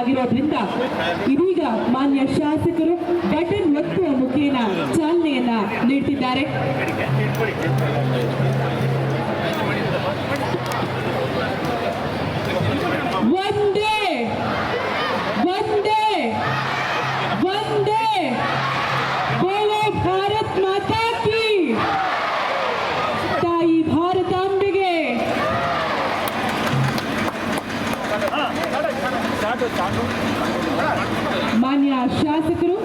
ಆಗಿರೋದ್ರಿಂದ ಇದೀಗ ಮಾನ್ಯ ಶಾಸಕರು ಬಟನ್ ಒತ್ತುವ ಮುಖೇನ ಚಾಲನೆಯನ್ನ ನೀಡುತ್ತಿದ್ದಾರೆ ಒಂದೇ ಮಾನ್ಯ ಶಾಸಕರು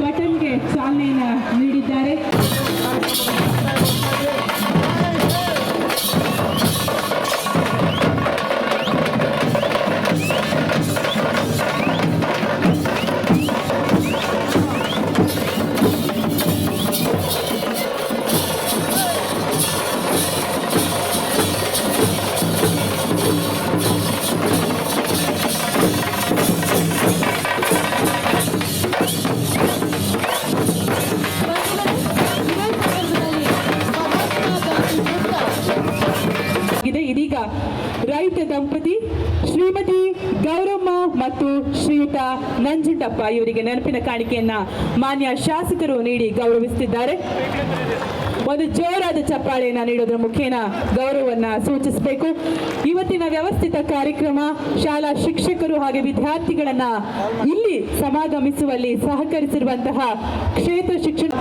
ಬಟನ್ಗೆ ಚಾಲನೆಯನ್ನು ನೀಡಿದ್ದಾರೆ. ಮತ್ತು ಶ್ರೀಯುತ ನಂಜುಂಡಪ್ಪ ಇವರಿಗೆ ನೆನಪಿನ ಕಾಣಿಕೆಯನ್ನ ಮಾನ್ಯ ಶಾಸಕರು ನೀಡಿ ಗೌರವಿಸುತ್ತಿದ್ದಾರೆ. ಒಂದು ಜೋರಾದ ಚಪ್ಪಾಳೆಯನ್ನ ನೀಡೋದ್ರ ಮುಖೇನ ಗೌರವವನ್ನ ಸೂಚಿಸಬೇಕು. ಇವತ್ತಿನ ವ್ಯವಸ್ಥಿತ ಕಾರ್ಯಕ್ರಮ ಶಾಲಾ ಶಿಕ್ಷಕರು ಹಾಗೆ ವಿದ್ಯಾರ್ಥಿಗಳನ್ನ ಇಲ್ಲಿ ಸಮಾಗಮಿಸುವಲ್ಲಿ ಸಹಕರಿಸಿರುವಂತಹ ಕ್ಷೇತ್ರ ಶಿಕ್ಷಣ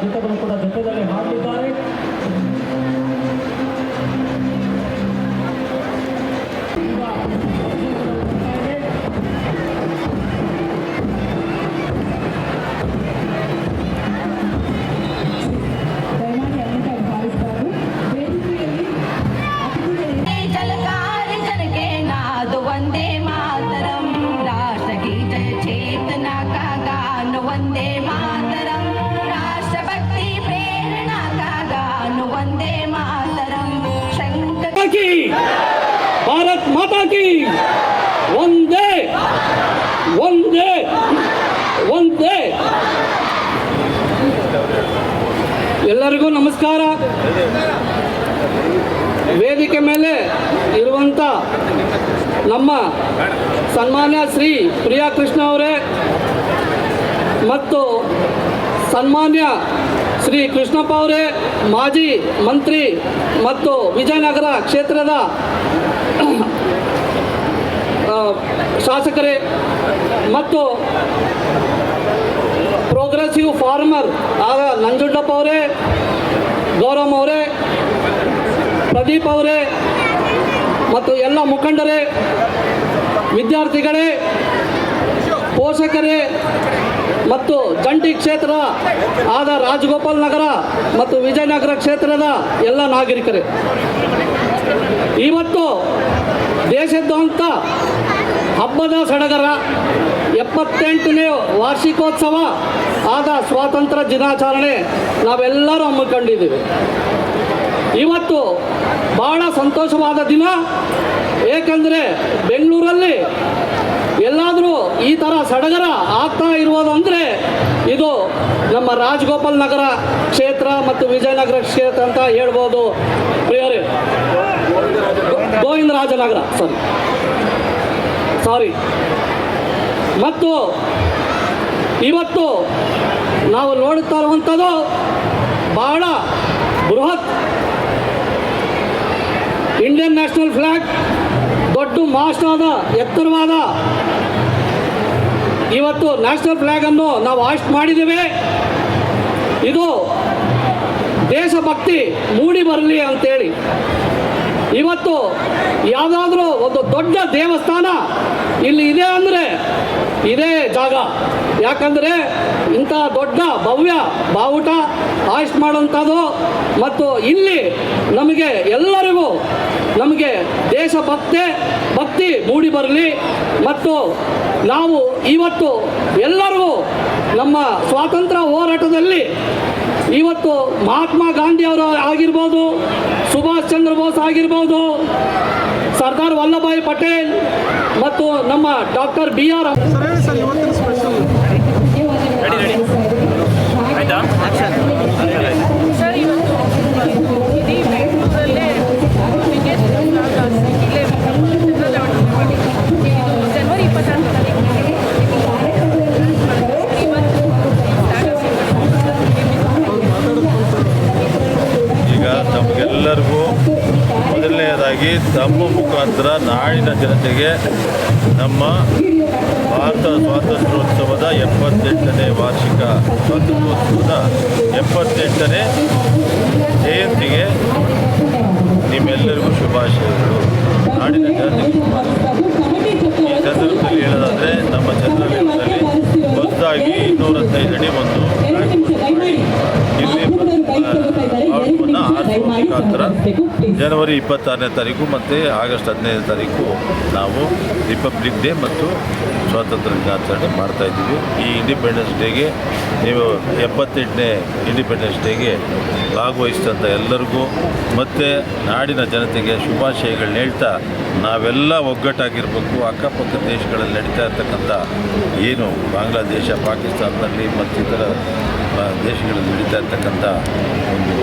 Dito ಕಿ ಭಾರತ್ ಮಾತಾ ಕಿ ಒಂದೇ! ಒಂದೇ! ಒಂದೇ! ಎಲ್ಲರಿಗೂ ನಮಸ್ಕಾರ. ವೇದಿಕೆ ಮೇಲೆ ಇರುವಂಥ ನಮ್ಮ ಸನ್ಮಾನ್ಯ ಶ್ರೀ ಪ್ರಿಯಾ ಕೃಷ್ಣ ಅವರೇ ಮತ್ತು ಸನ್ಮಾನ್ಯ ಶ್ರೀ ಕೃಷ್ಣಪ್ಪ ಅವರೇ ಮಾಜಿ ಮಂತ್ರಿ ಮತ್ತು ವಿಜಯನಗರ ಕ್ಷೇತ್ರದ ಶಾಸಕರೇ ಮತ್ತು ಪ್ರೋಗ್ರೆಸಿವ್ ಫಾರ್ಮರ್ ಆದ ನಂಜುಂಡಪ್ಪ ಅವರೇ ಗೌರವ್ ಅವರೇ, ಪ್ರದೀಪ್ ಅವರೇ ಮತ್ತು ಎಲ್ಲ ಮುಖಂಡರೇ, ವಿದ್ಯಾರ್ಥಿಗಳೇ, ಪೋಷಕರೇ ಮತ್ತು ಜಂಟಿ ಕ್ಷೇತ್ರ ಆದ ರಾಜಗೋಪಾಲ್ ನಗರ ಮತ್ತು ವಿಜಯನಗರ ಕ್ಷೇತ್ರದ ಎಲ್ಲ ನಾಗರಿಕರೇ. ಇವತ್ತು ದೇಶದಂತ ಹಬ್ಬದ ಸಡಗರ ಎಪ್ಪತ್ತೆಂಟನೇ ವಾರ್ಷಿಕೋತ್ಸವ ಆದ ಸ್ವಾತಂತ್ರ್ಯ ದಿನಾಚರಣೆ ನಾವೆಲ್ಲರೂ ಹಮ್ಮಿಕೊಂಡಿದ್ದೀವಿ. ಇವತ್ತು ಬಹಳ ಸಂತೋಷವಾದ ದಿನ, ಏಕೆಂದರೆ ಬೆಂಗಳೂರಲ್ಲಿ ಎಲ್ಲಾದರೂ ಈ ಥರ ಸಡಗರ ಆಗ್ತಾ ಇರುವುದಂದರೆ ಇದು ನಮ್ಮ ರಾಜಗೋಪಾಲ್ ನಗರ ಕ್ಷೇತ್ರ ಮತ್ತು ವಿಜಯನಗರ ಕ್ಷೇತ್ರ ಅಂತ ಹೇಳ್ಬೋದು. ಪ್ರಿಯರೇ, ಗೋವಿಂದರಾಜನಗರ ಸಾರಿ ಸಾರಿ ಮತ್ತು ಇವತ್ತು ನಾವು ನೋಡುತ್ತಾ ಇರುವಂಥದ್ದು ಬಹಳ ಬೃಹತ್ ಇಂಡಿಯನ್ ನ್ಯಾಷನಲ್ ಫ್ಲ್ಯಾಗ್ ದೊಡ್ಡ ಮಾಸ್ಟಾದ ಎತ್ತರವಾದ ಇವತ್ತು ನ್ಯಾಷನಲ್ ಫ್ಲ್ಯಾಗನ್ನು ನಾವು ಆಸ್ಟ್ ಮಾಡಿದ್ದೇವೆ. ಇದು ದೇಶಭಕ್ತಿ ಮೂಡಿ ಬರಲಿ ಅಂತೇಳಿ. ಇವತ್ತು ಯಾವುದಾದ್ರೂ ಒಂದು ದೊಡ್ಡ ದೇವಸ್ಥಾನ ಇಲ್ಲಿ ಇದೆ ಅಂದರೆ ಇದೇ ಜಾಗ. ಯಾಕಂದರೆ ಇಂಥ ದೊಡ್ಡ ಭವ್ಯ ಬಾವುಟ ಆಯುಷ್ ಮಾಡುವಂಥದ್ದು. ಮತ್ತು ಇಲ್ಲಿ ನಮಗೆ ಎಲ್ಲರಿಗೂ ನಮಗೆ ದೇಶಭಕ್ತಿ ಭಕ್ತಿ ಮೂಡಿ ಬರಲಿ. ಮತ್ತು ನಾವು ಇವತ್ತು ಎಲ್ಲರಿಗೂ ನಮ್ಮ ಸ್ವಾತಂತ್ರ್ಯ ಹೋರಾಟದಲ್ಲಿ ಇವತ್ತು ಮಹಾತ್ಮ ಗಾಂಧಿ ಅವರು ಆಗಿರ್ಬೋದು, ಸುಭಾಷ್ ಚಂದ್ರ ಬೋಸ್ ಆಗಿರ್ಬೋದು, ಸರ್ದಾರ್ ವಲ್ಲಭಾಯಿ ಪಟೇಲ್ ಮತ್ತು ನಮ್ಮ ಡಾಕ್ಟರ್ ಬಿ ಆರ್ ಮೊದಲನೆಯದಾಗಿ ತಮ್ಮ ಮುಖಾಂತರ ನಾಡಿನ ಜನತೆಗೆ ನಮ್ಮ ಭಾರತ ಸ್ವಾತಂತ್ರ್ಯೋತ್ಸವದ ಎಪ್ಪತ್ತೆಂಟನೇ ವಾರ್ಷಿಕ ಸ್ವಾತಂತ್ರ್ಯೋತ್ಸವದ ಎಪ್ಪತ್ತೆಂಟನೇ ಜಯಂತಿಗೆ ನಿಮ್ಮೆಲ್ಲರಿಗೂ ಶುಭಾಶಯಗಳು. ನಾಡಿನ ಜನತೆಗೆ ಈ ಸಂದರ್ಭದಲ್ಲಿ ಹೇಳೋದಾದರೆ ನಮ್ಮ ಚಂದ್ರಲಿಂಗದಲ್ಲಿ ಹೊಸದಾಗಿ ಇನ್ನೂರ ಅಡಿ ಒಂದು ಮುಖಾಂತರ ಜನವರಿ ಇಪ್ಪತ್ತಾರನೇ ತಾರೀಕು ಮತ್ತು ಆಗಸ್ಟ್ ಹದಿನೈದನೇ ತಾರೀಕು ನಾವು ರಿಪಬ್ಲಿಕ್ ಡೇ ಮತ್ತು ಸ್ವಾತಂತ್ರ್ಯ ದಿನಾಚರಣೆ ಮಾಡ್ತಾ ಇದ್ದೀವಿ. ಈ ಇಂಡಿಪೆಂಡೆನ್ಸ್ ಡೇಗೆ ನೀವು ಎಪ್ಪತ್ತೆಂಟನೇ ಇಂಡಿಪೆಂಡೆನ್ಸ್ ಡೇಗೆ ಭಾಗವಹಿಸಿದಂಥ ಎಲ್ಲರಿಗೂ ಮತ್ತು ನಾಡಿನ ಜನತೆಗೆ ಶುಭಾಶಯಗಳನ್ನ ಹೇಳ್ತಾ ನಾವೆಲ್ಲ ಒಗ್ಗಟ್ಟಾಗಿರಬೇಕು. ಅಕ್ಕಪಕ್ಕ ದೇಶಗಳಲ್ಲಿ ನಡೀತಾ ಇರ್ತಕ್ಕಂಥ ಏನು ಬಾಂಗ್ಲಾದೇಶ ಪಾಕಿಸ್ತಾನದಲ್ಲಿ ಮತ್ತಿತರ ದೇಶಗಳಲ್ಲಿ ನಡೀತಾ ಇರ್ತಕ್ಕಂಥ ಒಂದು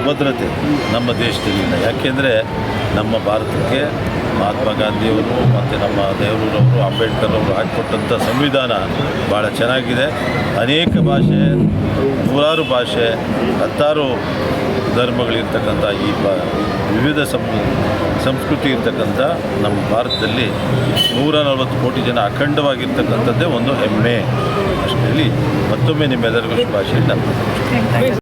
ಅಭದ್ರತೆ ನಮ್ಮ ದೇಶದಲ್ಲಿ ಯಾಕೆಂದರೆ ನಮ್ಮ ಭಾರತಕ್ಕೆ ಮಹಾತ್ಮ ಗಾಂಧಿಯವರು ಮತ್ತು ನಮ್ಮ ನೆಹರೂರವರು ಅಂಬೇಡ್ಕರ್ ಅವರು ಹಾಕಿಕೊಟ್ಟಂಥ ಸಂವಿಧಾನ ಭಾಳ ಚೆನ್ನಾಗಿದೆ. ಅನೇಕ ಭಾಷೆ, ನೂರಾರು ಭಾಷೆ, ಹತ್ತಾರು ಧರ್ಮಗಳಿರ್ತಕ್ಕಂಥ ಈ ಬ, ವಿವಿಧ ಸಂ, ಸಂಸ್ಕೃತಿ ಇರ್ತಕ್ಕಂಥ ನಮ್ಮ ಭಾರತದಲ್ಲಿ ನೂರ ನಲವತ್ತು ಕೋಟಿ ಜನ ಅಖಂಡವಾಗಿರ್ತಕ್ಕಂಥದ್ದೇ ಒಂದು ಹೆಮ್ಮೆ. ಅಷ್ಟರಲ್ಲಿ ಮತ್ತೊಮ್ಮೆ ನಿಮ್ಮೆಲ್ಲರಿಗೂ ಶುಭಾಶಯ